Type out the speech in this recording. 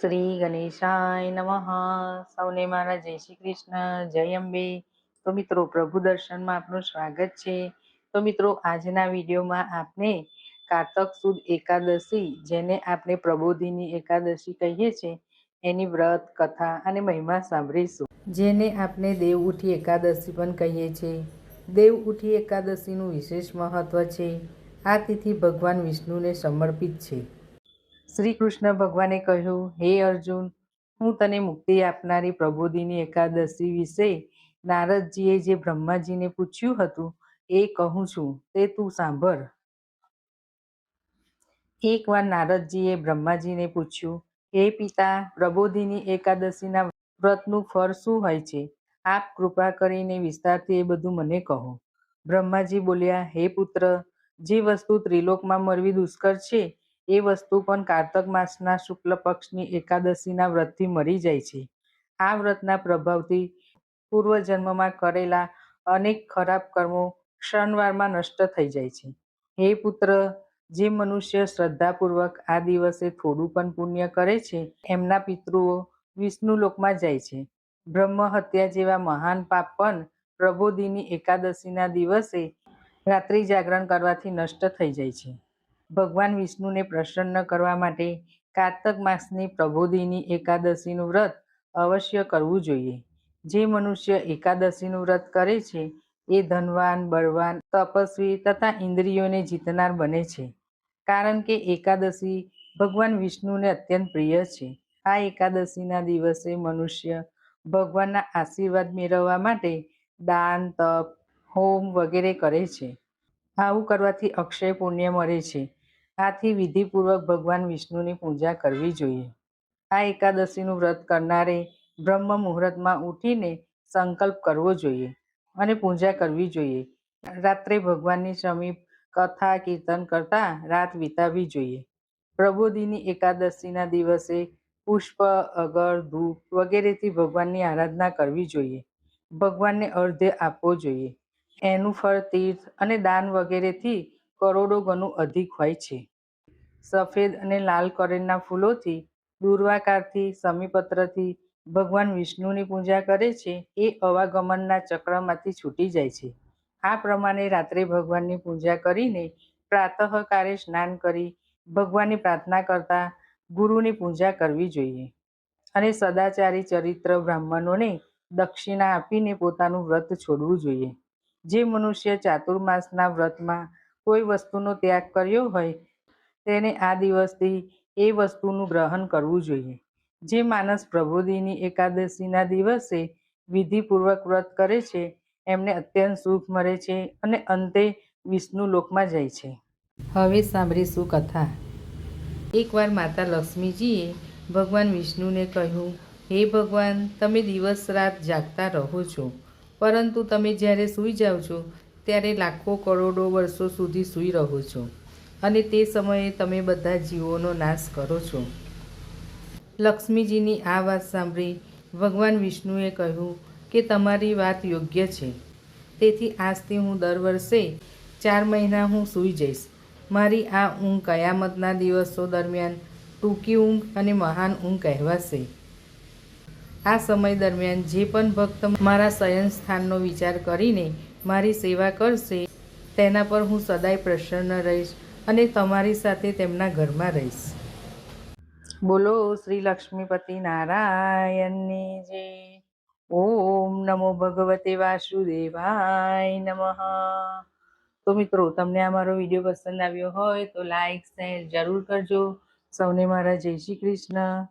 શ્રી ગણેશાય નમઃ. સૌને મારા જય શ્રી કૃષ્ણ, જય અંબે. તો મિત્રો, પ્રભુ દર્શનમાં આપનું સ્વાગત છે. તો મિત્રો, આજના વિડીયોમાં આપણે કારતક સુદ એકાદશી, જેને આપણે પ્રબોધિની એકાદશી કહીએ છીએ, એની વ્રત, કથા અને મહિમા સાંભળીશું. જેને આપણે દેવ ઉઠી એકાદશી પણ કહીએ છીએ. દેવ ઉઠી એકાદશીનું વિશેષ મહત્વ છે. આ તિથિ ભગવાન વિષ્ણુને સમર્પિત છે. શ્રી કૃષ્ણ ભગવાને કહ્યું, હે અર્જુન, હું તને મુક્તિ આપનારી પ્રબોધિની એકાદશી વિશે નારદજીએ જે બ્રહ્માજીને પૂછ્યું હતું, એ કહું છું, તે તું સાંભળ. એકવાર નારદજીએ બ્રહ્માજીને પૂછ્યું, હે પિતા, પ્રબોધિની એકાદશીના વ્રતનું ફળ શું હોય છે? આપ કૃપા કરીને વિસ્તારથી એ બધું મને કહો. બ્રહ્માજી બોલ્યા, હે પુત્ર, જે વસ્તુ ત્રિલોકમાં મળવી દુષ્કર છે એ વસ્તુ પણ કારતક માસના શુક્લ પક્ષની એકાદશીના વ્રતથી મરી જાય છે. આ વ્રતના પ્રભાવથી પૂર્વજન્મમાં કરેલા અનેક ખરાબ કર્મો ક્ષણવારમાં નષ્ટ થઈ જાય છે. હે પુત્ર, જે મનુષ્ય શ્રદ્ધાપૂર્વક આ દિવસે થોડું પણ પુણ્ય કરે છે, એમના પિતૃઓ વિષ્ણુ લોકમાં જાય છે. બ્રહ્મ હત્યા જેવા મહાન પાપ પણ પ્રબોધિની એકાદશીના દિવસે રાત્રિ જાગરણ કરવાથી નષ્ટ થઈ જાય છે. ભગવાન વિષ્ણુને પ્રસન્ન કરવા માટે કાર્તક માસની પ્રબોધિની એકાદશીનું વ્રત અવશ્ય કરવું જોઈએ. જે મનુષ્ય એકાદશીનું વ્રત કરે છે, એ ધનવાન, બળવાન, તપસ્વી તથા ઇન્દ્રિયોને જીતનાર બને છે. કારણ કે એકાદશી ભગવાન વિષ્ણુને અત્યંત પ્રિય છે. આ એકાદશીના દિવસે મનુષ્ય ભગવાનના આશીર્વાદ મેળવવા માટે દાન, તપ, હોમ વગેરે કરે છે. આવું કરવાથી અક્ષય પુણ્ય મળે છે. આથી વિધિપૂર્વક ભગવાન વિષ્ણુની પૂજા કરવી જોઈએ. આ એકાદશીનું વ્રત કરનારે બ્રહ્મ મુહૂર્તમાં ઉઠીને સંકલ્પ કરવો જોઈએ અને પૂજા કરવી જોઈએ. રાત્રે ભગવાનની સમીપ કથા કીર્તન કરતા રાત વિતાવવી જોઈએ. પ્રબોધિની એકાદશીના દિવસે પુષ્પ, અગર, ધૂપ વગેરેથી ભગવાનની આરાધના કરવી જોઈએ. ભગવાનને અર્ધ્ય આપવો જોઈએ. એનું ફળ, તીર્થ અને દાન વગેરેથી કરોડો ગણું અધિક હોય છે. સફેદ અને લાલ કરેલના ફૂલોથી, દુર્વાકારથી, સમીપત્રથી ભગવાન વિષ્ણુની પૂજા કરે છે, એ અવાગમનના ચક્રમાંથી છૂટી જાય છે. આ પ્રમાણે રાત્રે ભગવાનની પૂજા કરીને પ્રાતઃકારે સ્નાન કરી ભગવાનની પ્રાર્થના કરતા ગુરુની પૂજા કરવી જોઈએ. અને સદાચારી ચરિત્ર બ્રાહ્મણોને દક્ષિણા આપીને પોતાનું વ્રત છોડવું જોઈએ. જે મનુષ્ય ચાતુર્માસના વ્રતમાં કોઈ વસ્તુનો ત્યાગ કર્યો હોય, તેને આ દિવસથી એ વસ્તુનું ગ્રહણ કરવું જોઈએ. જે માણસ પ્રભુદીની એકાદશીના દિવસે વિધિપૂર્વક વ્રત કરે છે, એમને અત્યંત સુખ મળે છે અને અંતે વિષ્ણુ લોકમાં જાય છે. હવે સાંભળીશું કથા. એકવાર માતા લક્ષ્મીજીએ ભગવાન વિષ્ણુને કહ્યું, હે ભગવાન, તમે દિવસ રાત જાગતા રહો છો, પરંતુ તમે જ્યારે સૂઈ જાઓ છો ત્યારે લાખો કરોડો વર્ષો સુધી સૂઈ રહો છો. અને તે સમયે તમે બધા જીવોનો નાશ કરો છો. લક્ષ્મીજીની આ વાત સાંભળી ભગવાન વિષ્ણુએ કહ્યું કે તમારી વાત યોગ્ય છે. તેથી આજથી હું દર વર્ષે ચાર મહિના હું સૂઈ જઈશ. મારી આ ઊંઘ કયામતના દિવસો દરમિયાન ટૂંકી ઊંઘ અને મહાન ઊંઘ કહેવાશે. આ સમય દરમિયાન જે પણ ભક્ત મારા શયન સ્થાનનો વિચાર કરીને મારી સેવા કરશે, તેના પર હું સદાય પ્રસન્ન રહીશ અને તમારી સાથે તેમના ઘરમાં રહીશ. બોલો શ્રી લક્ષ્મીપતિ નારાયણની જય. ઓમ નમો ભગવતે વાસુદેવાય નમઃ. તો મિત્રો, તમને આ મારો વીડિયો પસંદ આવ્યો હોય તો લાઈક, શેર જરૂર કરજો. સૌને મારા જય શ્રી કૃષ્ણ.